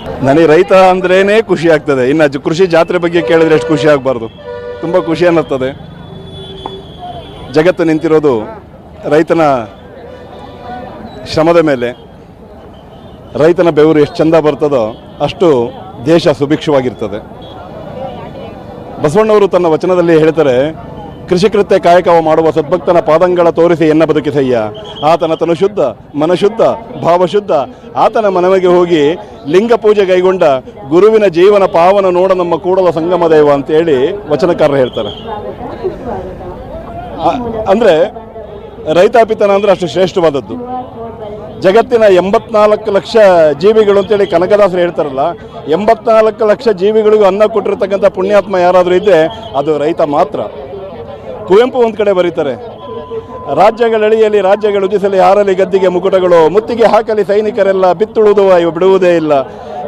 ನನಗೆ ರೈತ ಅಂದ್ರೇನೆ ಖುಷಿ ಆಗ್ತದೆ. ಇನ್ನು ಕೃಷಿ ಜಾತ್ರೆ ಬಗ್ಗೆ ಕೇಳಿದ್ರೆ ಎಷ್ಟು ಖುಷಿ ಆಗಬಾರ್ದು. ತುಂಬ ಖುಷಿ ಅನ್ನಿಸ್ತದೆ ಜಗತ್ತು ನಿಂತಿರೋದು ರೈತನ ಶ್ರಮದ ಮೇಲೆ. ರೈತನ ಬೆವರು ಎಷ್ಟು ಚಂದ ಬರ್ತದೋ ಅಷ್ಟು ದೇಶ ಸುಭಿಕ್ಷವಾಗಿರ್ತದೆ. ಬಸವಣ್ಣವರು ತನ್ನ ವಚನದಲ್ಲಿ ಹೇಳ್ತಾರೆ ಕೃಷಿಕೃತ್ಯ ಕಾಯಕವ ಮಾಡುವ ಸದ್ಭಕ್ತನ ಪಾದಂಗಳ ತೋರಿಸಿ ಎನ್ನ ಬದುಕಿಸಯ್ಯ ಆತನ ತನು ಶುದ್ಧ ಮನಶುದ್ಧ ಭಾವಶುದ್ಧ ಆತನ ಮನವಿಗೆ ಹೋಗಿ ಲಿಂಗ ಪೂಜೆ ಕೈಗೊಂಡ ಗುರುವಿನ ಜೀವನ ಪಾವನ ನೋಡ ನಮ್ಮ ಕೂಡಲ ಸಂಗಮ ದೈವ ಅಂತೇಳಿ ವಚನಕಾರರು ಹೇಳ್ತಾರೆ. ಅಂದ್ರೆ ರೈತಾಪಿತನ ಅಂದ್ರೆ ಅಷ್ಟು ಶ್ರೇಷ್ಠವಾದದ್ದು. ಜಗತ್ತಿನ ಎಂಬತ್ನಾಲ್ಕು ಲಕ್ಷ ಜೀವಿಗಳು ಅಂತೇಳಿ ಕನಕದಾಸರು ಹೇಳ್ತಾರಲ್ಲ, ಎಂಬತ್ನಾಲ್ಕು ಲಕ್ಷ ಜೀವಿಗಳಿಗೂ ಅನ್ನ ಕೊಟ್ಟಿರ್ತಕ್ಕಂಥ ಪುಣ್ಯಾತ್ಮ ಯಾರಾದರೂ ಇದ್ದರೆ ಅದು ರೈತ ಮಾತ್ರ. ಕುವೆಂಪು ಒಂದು ಕಡೆ ಬರೀತಾರೆ ರಾಜ್ಯಗಳೆಳೆಯಲಿ ರಾಜ್ಯಗಳು ಉದಿಸಲಿ, ಹಾರಲಿ ಗದ್ದಿಗೆ ಮುಕುಟಗಳು, ಮುತ್ತಿಗೆ ಹಾಕಲಿ ಸೈನಿಕರೆಲ್ಲ ಬಿತ್ತುಳುದು ಇವು ಬಿಡುವುದೇ ಇಲ್ಲ.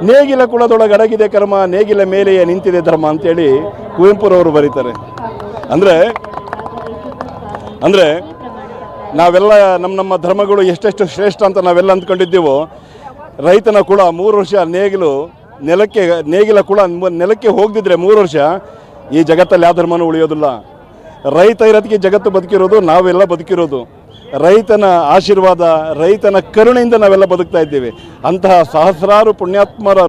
ನೇಗಿಲ ಕುಳದೊಳಗೆ ಅಡಗಿದೆ ಕರ್ಮ, ನೇಗಿಲ ಮೇಲೆಯೇ ನಿಂತಿದೆ ಧರ್ಮ ಅಂತೇಳಿ ಕುವೆಂಪುರವರು ಬರೀತಾರೆ. ಅಂದರೆ ಅಂದರೆ, ನಾವೆಲ್ಲ ನಮ್ಮ ನಮ್ಮ ಧರ್ಮಗಳು ಎಷ್ಟೆಷ್ಟು ಶ್ರೇಷ್ಠ ಅಂತ ನಾವೆಲ್ಲ ಅಂದ್ಕೊಂಡಿದ್ದೀವೋ, ರೈತನ ಕುಳ ಮೂರು ವರ್ಷ ನೇಗಿಲು ನೆಲಕ್ಕೆ, ನೇಗಿಲ ಕುಳ ನೆಲಕ್ಕೆ ಹೋಗದಿದ್ರೆ ಮೂರು ವರ್ಷ ಈ ಜಗತ್ತಲ್ಲಿ ಯಾವ ಧರ್ಮನೂ ಉಳಿಯೋದಿಲ್ಲ. ರೈತ ಇರೋದಕ್ಕೆ ಜಗತ್ತು ಬದುಕಿರೋದು, ನಾವೆಲ್ಲ ಬದುಕಿರೋದು. ರೈತನ ಆಶೀರ್ವಾದ, ರೈತನ ಕರುಣೆಯಿಂದ ನಾವೆಲ್ಲ ಬದುಕ್ತಾ ಇದ್ದೇವೆ. ಅಂತಹ ಸಹಸ್ರಾರು ಪುಣ್ಯಾತ್ಮರ